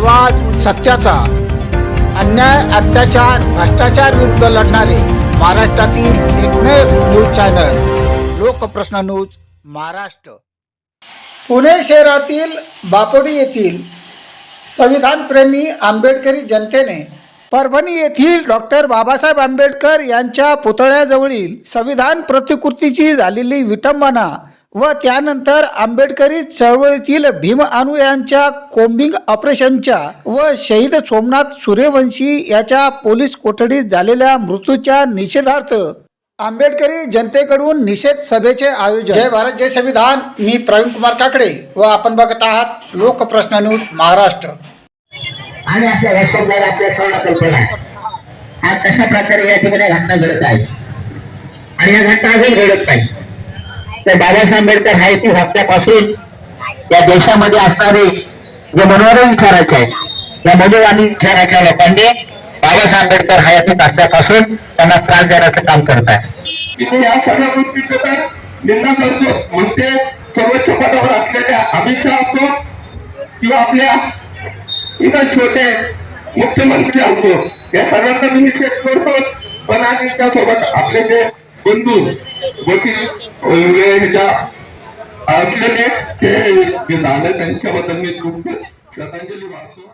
आवाज सत्याचा. अन्याय अत्याचार भ्रष्टाचार विरुद्ध लढणारे महाराष्ट्रातील एकमेव news channel Lokprashna news Maharashtra. Pune शहरातील बापोडी येथील संविधानप्रेमी आंबेडकरी जनतेने परभणी येथील डॉक्टर बाबासाहेब आंबेडकर यांच्या पुतळ्याजवळील संविधान प्रतिकृतीची झालेली विटंबना व त्यानंतर आंबेडकरी चळवळीतील भीम अनु यांच्या कोम्बिंग ऑपरेशनच्या व शहीद सोमनाथ सूर्यवंशी याच्या पोलीस कोठडीत झालेल्या मृत्यूच्या निषेधार्थ आंबेडकरी जनतेकडून निषेध सभेचे आयोजन. जय भारत जय संविधान. मी प्रवीण कुमार काकडे व आपण बघत आहात लोकप्रश्न न्यूज महाराष्ट्र. आणि आपल्या राष्ट्रपती आपल्या स्मरण कल्पना आहे. आज कशा प्रकारे या ठिकाणी घटना घडत आहे? आणि या घटना अजून घडत नाही. तर बाबासाहेब आंबेडकर हा इतिहास हप्त्यापासून या देशामध्ये असणारे जे मनोरंजन विचाराचे आहेत या मनोरंजन विचाराच्या लोकांनी बाबासाहेब आंबेडकर हा इतिहास असल्यापासून त्यांना त्रास देण्याचं काम करत आहे या सगळ्या गोष्टीचं तर निंदा करतो. म्हणते सर्वोच्च पदावर असलेल्या अमित शहा असो किंवा आपल्या इतर छोटे मुख्यमंत्री असो या सर्वांचा मी निषेध करतो पण आणि त्यासोबत आपले जे बंधू वकील वगैरे ह्याच्या ऐकलेले ते जे झालं त्यांच्याबद्दल मी खूप श्रद्धांजली वाहतो.